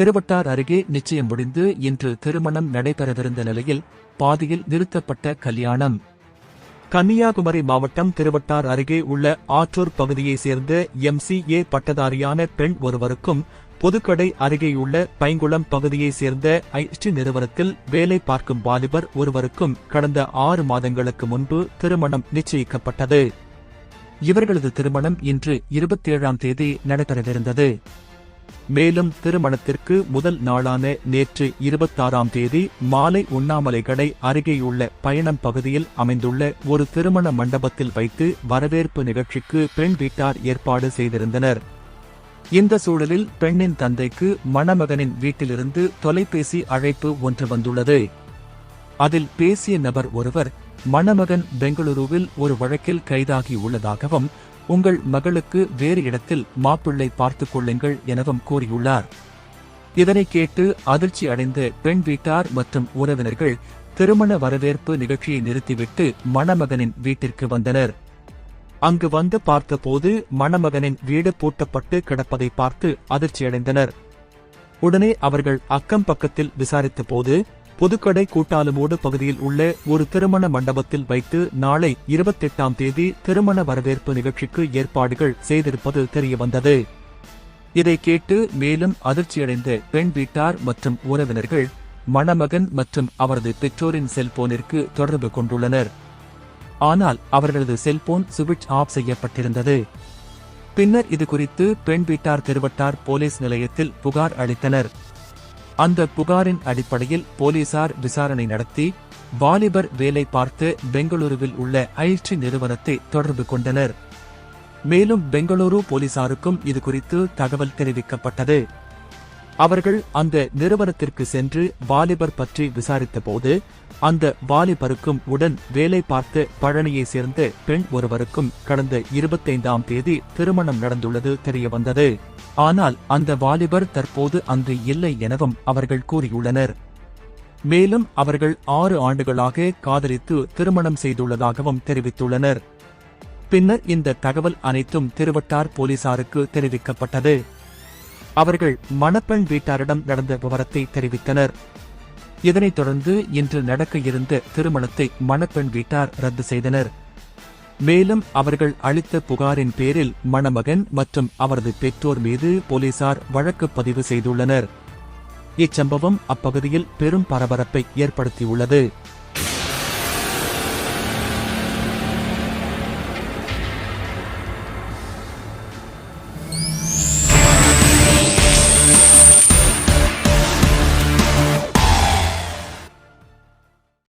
திருவட்டார் அருகே நிச்சயம் முடிந்து இன்று திருமணம் நடைபெறவிருந்த நிலையில் பாதியில் நிறுத்தப்பட்ட கல்யாணம். கன்னியாகுமரி மாவட்டம் திருவட்டார் அருகே உள்ள ஆற்றூர் பகுதியைச் சேர்ந்த எம்சிஏ பட்டதாரியான பெண் ஒருவருக்கும் புதுக்கடை அருகேயுள்ள பைங்குளம் பகுதியைச் சேர்ந்த ஐஸ்டி நிறுவனத்தில் வேலை பார்க்கும் வாலிபர் ஒருவருக்கும் கடந்த ஆறு மாதங்களுக்கு முன்பு திருமணம் நிச்சயிக்கப்பட்டது. இவர்களது திருமணம் இன்று இருபத்தேழாம் தேதி நடைபெறவிருந்தது. மேலும் திருமணத்திற்கு முதல் நாளான நேற்று இருபத்தாறாம் தேதி மாலை உண்ணாமலை கடை அருகேயுள்ள பயணம் பகுதியில் அமைந்துள்ள ஒரு திருமண மண்டபத்தில் வைத்து வரவேற்பு நிகழ்ச்சிக்கு பெண் வீட்டார் ஏற்பாடு செய்திருந்தனர். இந்த சூழலில் பெண்ணின் தந்தைக்கு மணமகனின் வீட்டிலிருந்து தொலைபேசி அழைப்பு ஒன்று வந்துள்ளது. அதில் பேசிய நபர் ஒருவர் மணமகன் பெங்களூருவில் ஒரு வழக்கில் கைதாகி உள்ளதாகவும் உங்கள் மகளுக்கு வேறு இடத்தில் மாப்பிள்ளை பார்த்துக் கொள்ளுங்கள் எனவும் கூறியுள்ளார். இதனை கேட்டு அதிர்ச்சி அடைந்த பெண் வீட்டார் மற்றும் உறவினர்கள் திருமண வரவேற்பு நிகழ்ச்சியை நிறுத்திவிட்டு மணமகனின் வீட்டிற்கு வந்தனர். அங்கு வந்து பார்த்தபோது மணமகனின் வீடு பூட்டப்பட்டு கிடப்பதை பார்த்து அதிர்ச்சியடைந்தனர். உடனே அவர்கள் அக்கம் பக்கத்தில் விசாரித்த போது புதுக்கடை கூட்டாலுமோடு பகுதியில் உள்ள ஒரு திருமண மண்டபத்தில் வைத்து நாளை இருபத்தெட்டாம் தேதி திருமண வரவேற்பு நிகழ்ச்சிக்கு ஏற்பாடுகள் செய்திருப்பது தெரியவந்தது. இதை கேட்டு மேலும் அதிர்ச்சியடைந்த பெண் வீட்டார் மற்றும் உறவினர்கள் மணமகன் மற்றும் அவரது பெற்றோரின் செல்போனிற்கு தொடர்பு கொண்டுள்ளனர். ஆனால் அவர்களது செல்போன் சுவிட்ச் ஆஃப் செய்யப்பட்டிருந்தது. பின்னர் இது குறித்து பெண் வீட்டார் திருவட்டார் போலீஸ் நிலையத்தில் புகார் அளித்தனர். அந்த புகாரின் அடிப்படையில் போலீசார் விசாரணை நடத்தி வாலிபர் வேலை பார்த்து பெங்களூருவில் உள்ள ஐடி நிறுவனத்தை தொடர்பு கொண்டனர். மேலும் பெங்களூரு போலீசாருக்கும் இது குறித்து தகவல் தெரிவிக்கப்பட்டது. அவர்கள் அந்த நிறுவனத்திற்கு சென்று வாலிபர் பற்றி விசாரித்தபோது அந்த வாலிபருக்கும் உடன் வேலை பார்த்த பழனியை சேர்ந்த பெண் ஒருவருக்கும் கடந்த இருபத்தைந்தாம் தேதி திருமணம் நடந்துள்ளது தெரியவந்தது. ஆனால் அந்த வாலிபர் தற்போது அங்கு இல்லை எனவும் அவர்கள் கூறியுள்ளனர். மேலும் அவர்கள் ஆறு ஆண்டுகளாக காதலித்து திருமணம் செய்துள்ளதாகவும் தெரிவித்துள்ளனர். பின்னர் இந்த தகவல் அனைத்தும் திருவட்டார் போலீசாருக்கு தெரிவிக்கப்பட்டது. அவர்கள் மணப்பெண் வீட்டாரிடம் நடந்த விவரத்தை தெரிவித்தனர். இதனைத் தொடர்ந்து இன்று நடக்க இருந்த திருமணத்தை மணப்பெண் வீட்டார் ரத்து செய்தனர். மேலும் அவர்கள் அளித்த புகாரின் பேரில் மணமகன் மற்றும் அவரது பெற்றோர் மீது போலீசார் வழக்கு பதிவு செய்துள்ளனர். இச்சம்பவம் அப்பகுதியில் பெரும் பரபரப்பை ஏற்படுத்தியுள்ளது.